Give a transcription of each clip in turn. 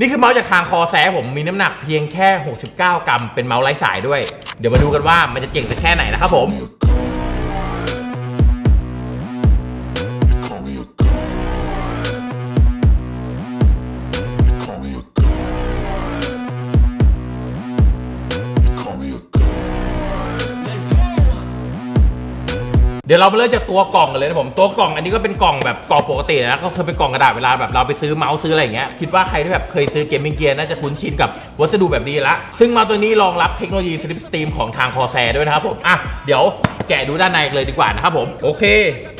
นี่คือเมาส์จากทางคอแซผมมีน้ำหนักเพียงแค่ 69 กรัม เป็นเมาส์ไร้สายด้วย เดี๋ยวมาดูกันว่ามันจะเจ๋งสักแค่ไหนนะครับผม เดี๋ยวเรามาเริ่มจากตัวกล่องกันเลยนะผม ตัวกล่องอันนี้ก็เป็นกล่องแบบกล่องปกตินะ ก็คือเป็นกล่องกระดาษเวลาแบบเราไปซื้อเมาส์ซื้ออะไรอย่างเงี้ย คิดว่าใครที่แบบเคยซื้อเกมมิ่งเกียร์น่าจะคุ้นชินกับวัสดุแบบนี้ละ ซึ่งมาตัวนี้รองรับเทคโนโลยีสลิปสตรีมของทางคอแซด้วยนะครับผม อะ เดี๋ยวแกะดูด้านในเลยดีกว่านะครับผม โอเค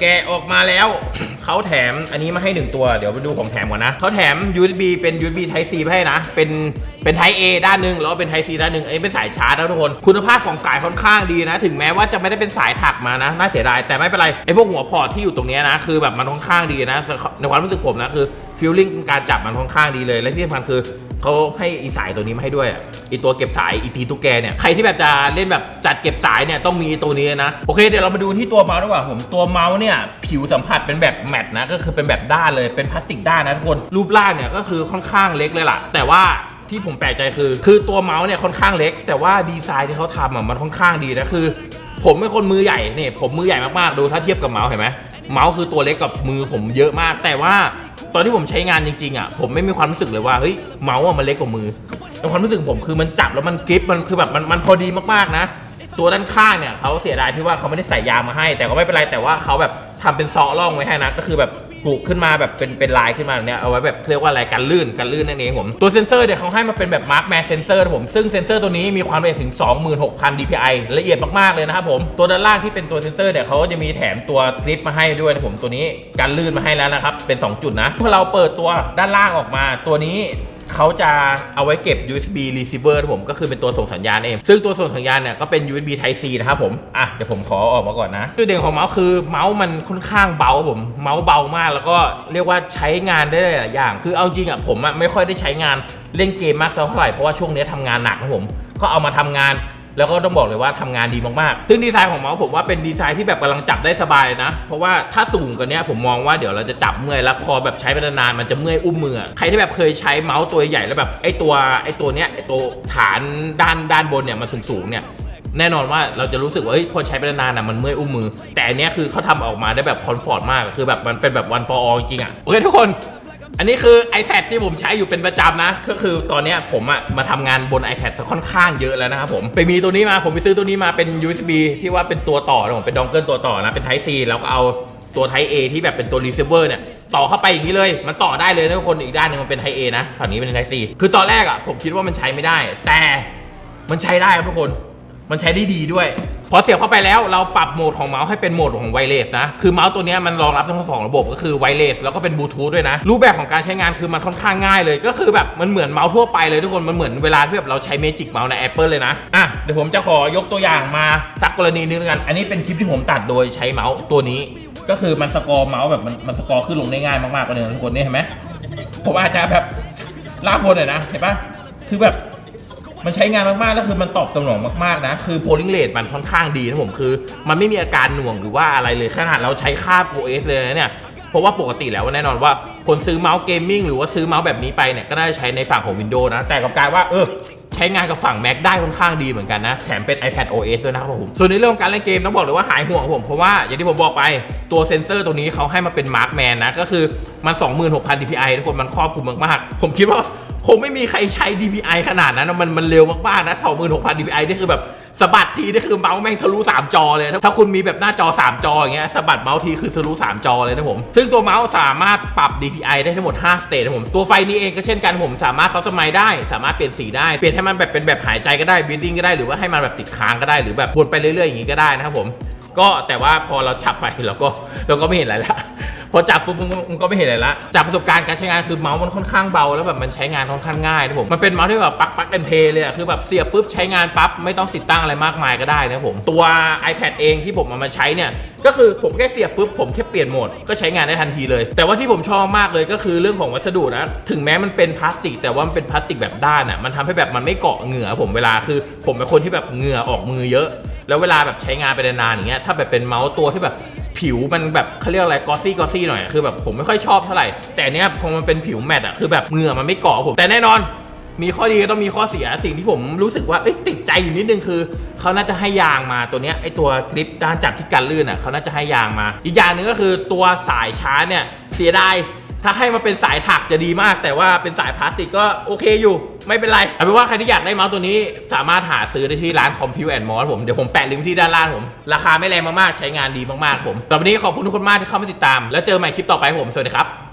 แกะออกมาแล้ว เขาแถมอันนี้มาให้หนึ่งตัว เดี๋ยวไปดูของแถมก่อนนะเขาแถม USB เป็น USB Type C ให้นะ เป็นเป็น Type A ด้านหนึ่งแล้วเป็น Type C ด้านหนึ่งอันนี้เป็นสายชาร์จนะทุกคน คุณภาพของสายค่อนข้างดีนะ ถึงแม้ว่าจะไม่ได้เป็นสายถักมานะ น่าเสียดาย แต่ไม่เป็นไร ไอ้พวกหัวพอร์ตที่อยู่ตรงนี้นะ คือแบบมันค่อนข้างดีนะ ในความรู้สึกผมนะ คือฟีลลิ่งการจับมันค่อนข้างดีเลย และที่สำคัญคือ เขาให้อีสายตัวนี้มาให้ด้วยอะอีตัวเก็บสายอีตีตุ๊กแกเนี่ยใครที่แบบจะเล่นแบบจัดเก็บสายเนี่ยต้องมีตัวนี้นะโอเคเดี๋ยวเรามาดูที่ตัวเมาส์ดีกว่าผมตัวเมาส์เนี่ยผิวสัมผัสเป็นแบบแมตต์นะก็คือเป็นแบบด้านเลยเป็นพลาสติกด้านนะทุกคนรูปร่างเนี่ยก็คือค่อนข้างเล็กเลยล่ะ แต่ว่าที่ผมแปลกใจคือ คือตัวเมาส์เนี่ยค่อนข้างเล็ก แต่ว่าดีไซน์ที่เขาทำอะมันค่อนข้างดีนะคือ ผมเป็นคนมือใหญ่เนี่ยผมมือใหญ่มากๆดูถ้าเทียบกับเมาส์เห็นไหมเมาส์คือตัวเล็กกับมือผมเยอะมาก แต่ว่า ตอนที่ผมใช้งานจริงๆอะผมไม่มีความรู้สึกเลยว่าเฮ้ยเมาส์อะมันเล็กกว่ามือแต่ความรู้สึกผมคือมันจับแล้วมันกริปมันคือแบบมันมันพอดีมากๆนะ ตัวด้านข้างเนี่ยเขาเสียดายที่ว่าเขาไม่ได้ใส่ยางมาให้ แต่ก็ไม่เป็นไรแต่ว่าเขาแบบทำเป็นซอล่องไว้ให้นะก็คือแบบ ปลูกขึ้นมาแบบเป็นเป็นลายขึ้นมาแบบเนี้ยเอาไว้แบบเรียกว่าอะไรกันลื่นกันลื่นนั่นเองผมตัวเซนเซอร์เนี่ยเขาให้มาเป็นแบบมาร์คแมสเซนเซอร์ผมซึ่งเซนเซอร์ตัวนี้มีความละเอียดถึง 26,000 dpi ละเอียดมากๆเลยนะครับผมตัวด้านล่างที่เป็นตัวเซนเซอร์เนี่ยเขาก็จะมีแถมตัวคลิปมาให้ด้วยนะผมตัวนี้กันลื่นมาให้แล้วนะครับเป็น 2 จุดนะพอเราเปิดตัวด้านล่างออกมาตัวนี้ เขาจะเอาไว้เก็บ USB receiver ผมก็คือเป็นตัวส่งสัญญาณเอง ซึ่งตัวส่งสัญญาณเนี่ยก็เป็น USB Type C นะครับผม อะ เดี๋ยวผมขอออกมาก่อนนะ จุดเด่นของเมาส์คือเมาส์มันค่อนข้างเบาผม เมาส์เบามากแล้วก็เรียกว่าใช้งานได้หลายอย่าง คือเอาจริงอะผมอะไม่ค่อยได้ใช้งานเล่นเกมมากสักเท่าไหร่ เพราะว่าช่วงนี้ทำงานหนักนะผม ก็เอามาทำงาน แล้วก็ต้องบอกเลยว่าทำงานดีมากๆ ซึ่งดีไซน์ของเมาส์ผมว่าเป็นดีไซน์ที่แบบกำลังจับได้สบายนะ เพราะว่าถ้าสูงกว่านี้ผมมองว่าเดี๋ยวเราจะจับเมื่อยแล้วพอแบบใช้ไปนานๆมันจะเมื่อยอุ้มมือ ใครที่แบบเคยใช้เมาส์ตัวใหญ่แล้วแบบไอ้ตัวไอ้ตัวเนี้ยไอ้ตัวฐานด้านด้านบนเนี่ยมันสูงๆเนี่ยแน่นอนว่าเราจะรู้สึกว่าเฮ้ยพอใช้ไปนานๆนะมันเมื่อยอุ้มมือ แต่อันเนี้ยคือเขาทำออกมาได้แบบคอนฟอร์ตมากคือแบบมันเป็นแบบ one for all จริงๆอะโอเคทุกคน อันนี้คือ iPad ที่ผมใช้อยู่เป็นประจำนะ ก็คือตอนนี้ผมอะมาทำงานบน iPad ซะค่อนข้างเยอะแล้วนะครับผม ไปมีตัวนี้มาผมไปซื้อตัวนี้มาเป็น USB ที่ว่าเป็นตัวต่อนะผมเป็นดองเกิลตัวต่อนะเป็น Type C แล้วก็เอาตัว Type A ที่แบบเป็นตัว receiver เนี่ย ต่อเข้าไปอย่างนี้เลย มันต่อได้เลยนะทุกคนอีกด้านหนึงมันเป็น Type A นะฝั่งนี้เป็น Type C คือตอนแรกอะผมคิดว่ามันใช้ไม่ได้ แต่มันใช้ได้ครับทุกคน มันใช้ได้ดีด้วย อเสียบเข้าไปแล้วเราปรับโหมดของเมาส์ให้เป็นโหมดของไวเลสนะคือเมาส์ตัวนี้มันรองรับทั้งสองระบบก็คือไวเลสแล้วก็เป็นบลูทูธด้วยนะ รูปแบบของการใช้งานคือมันค่อนข้างง่ายเลย ก็คือแบบมันเหมือนเมาส์ทั่วไปเลยทุกคนมันเหมือนเวลาที่แบบเราใช้เมจิกเมาส์ใน Apple เลยนะอะเดี๋ยวผมจะขอยกตัวอย่างมาสักกรณีนึงกัน อันนี้เป็นคลิปที่ผมตัดโดยใช้เมาส์ตัวนี้ ก็คือมันสกอร์เมาส์แบบมันมันสกอร์ขึ้นลงได้ง่ายมากๆเลยทุกคนนี่เห็นไหมผมอาจจะแบบลากบนหน่อยนะเห็นปะคือแบบ มันใช้งานมากๆแล้วคือมันตอบสนองมากๆนะ คือโพลิงเลตมันค่อนข้างดีนะผมคือ มันไม่มีอาการหน่วงหรือว่าอะไรเลยขนาดเราใช้ค่า OS เลยนะเนี่ย เพราะว่าปกติแล้วแน่นอนว่าคนซื้อเมาส์เกมมิ่งหรือว่าซื้อเมาส์แบบนี้ไปเนี่ยก็น่าจะใช้ในฝั่งของ Windows นะ แต่กับการว่าเออใช้งานกับฝั่ง Mac ได้ค่อนข้างดีเหมือนกันนะ แถมเป็น iPad OS ด้วยนะครับผม ส่วนในเรื่องการเล่นเกมต้องบอกเลยว่าหายห่วงผม เพราะว่าอย่างที่ผมบอกไปตัวเซนเซอร์ตัวนี้เขาให้มาเป็น Markman นนะ ก็คือมัน 26,000 dpi ทุกคนมันครอบคลุมมากๆ ผมคิดว่าคงไม่มีใครใช้ DPI ขนาดนั้นมันมันเร็วมากๆนะ26,000 DPI นี่คือแบบ สะบัดทีนี่คือเมาส์แม่งทะลุ3จอเลย ถ้าคุณมีแบบหน้าจอ 3 จออย่างเงี้ยสะบัดเมาส์ทีคือทะลุ3จอเลยนะผม ซึ่งตัวเมาส์สามารถปรับ DPI ได้ทั้งหมด5สเตจนะผมตัวไฟนี้เองก็เช่นกันผมสามารถเขาสมัยได้ สามารถเปลี่ยนสีได้เปลี่ยนให้มันแบบเป็นแบบหายใจก็ได้บิ d ดิ้งก็ได้หรือว่าให้มันแบบติดค้างก็ได้หรือแบบวนไปเรื่อยๆอย่างงี้ก็ได้นะครับผม ก็แต่ว่าพอเราจับไปเราก็เราก็ไม่เห็นอะไรละ พอจับปุ๊บมันก็ไม่เห็นอะไรละจากประสบการณ์การใช้งานคือเมาส์มันค่อนข้างเบาแล้วแบบมันใช้งานค่อนข้างง่ายนะผมมันเป็นเมาส์ที่แบบปักปักกันเพลเลยอะคือแบบเสียบปุ๊บใช้งานปั๊บไม่ต้องติดตั้งอะไรมากมายก็ได้นะผมตัว iPad เองที่ผมเอามาใช้เนี่ยก็คือผมแค่เสียบปุ๊บผมแค่เปลี่ยนโหมดก็ใช้งานได้ทันทีเลย แต่ว่าที่ผมชอบมากเลยก็คือเรื่องของวัสดุนะถึงแม้มันเป็นพลาสติก แต่ว่ามันเป็นพลาสติกแบบด้านอะมันทำให้แบบมันไม่เกาะเหงื่อผมเวลาคือ ผมเป็นคนที่แบบเหงื่อออกมือเยอะ แล้วเวลาแบบใช้งานไปนานๆอย่างเงี้ยถ้าแบบเป็นเมาส์ตัวที่แบบ ผิวมันแบบเขาเรียกอะไรกอซี่กอซี่หน่อย คือแบบผมไม่ค่อยชอบเท่าไหร่ แต่เนี้ยพอมันเป็นผิวแมตต์อะคือแบบเหงื่อมันไม่เกาะผม แต่แน่นอน มีข้อดีก็ต้องมีข้อเสียสิ่งที่ผมรู้สึกว่าติดใจอยู่นิดนึงคือเขาน่าจะให้ยางมาตัวเนี้ยไอตัวกริปด้านจับที่กันลื่นอะเขาน่าจะให้ยางมา อีกอย่างหนึ่งก็คือตัวสายชาร์จเนี่ยเสียดาย ถ้าให้มาเป็นสายถักจะดีมาก แต่ว่าเป็นสายพลาสติกก็โอเคอยู่ ไม่เป็นไรเอาเป็นว่าใครที่อยากได้เมาส์ตัวนี้ สามารถหาซื้อได้ที่ร้านคอมพิวแอนด์มอสผม เดี๋ยวผมแปะลิงก์ที่ด้านล่างผม ราคาไม่แรงมากๆ ใช้งานดีมากๆผมแต่วันนี้ขอบคุณทุกคนมากที่เข้ามาติดตาม แล้วเจอใหม่คลิปต่อไปผม สวัสดีครับ